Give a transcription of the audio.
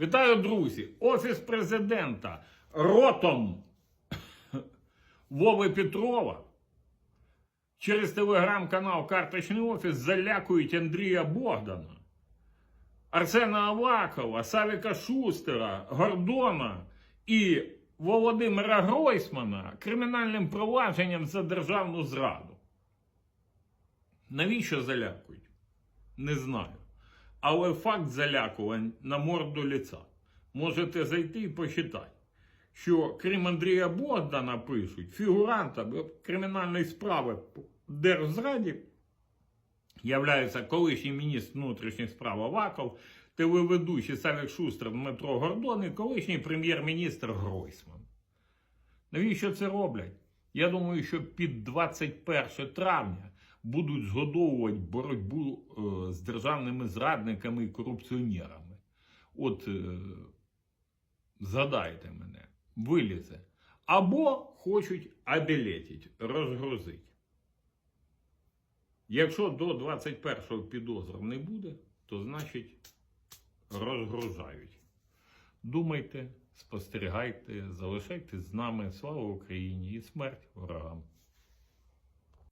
Вітаю, друзі! Офіс президента ротом Вови Петрова через телеграм-канал Карточний Офіс залякують Андрія Богдана, Арсена Авакова, Савіка Шустера, Гордона і Володимира Гройсмана кримінальним провадженням за державну зраду. Навіщо залякують? Не знаю. Але факт залякувань на морду ліца. Можете зайти і почитати, що крім Андрія Богдана пишуть, фігуранта кримінальної справи держзраді являється колишній міністр внутрішніх справ Аваков, телеведучий Савік Шустер Дмитро Гордон і колишній прем'єр-міністр Гройсман. Навіщо це роблять? Я думаю, що під 21 травня будуть згодовувати боротьбу е, з державними зрадниками і корупціонерами. От е, згадайте мене, вилізе. Або хочуть абілетить, розгрузити. Якщо до 21-го підозр не буде, то значить розгружають. Думайте, спостерігайте, залишайтесь з нами. Слава Україні і смерть ворогам!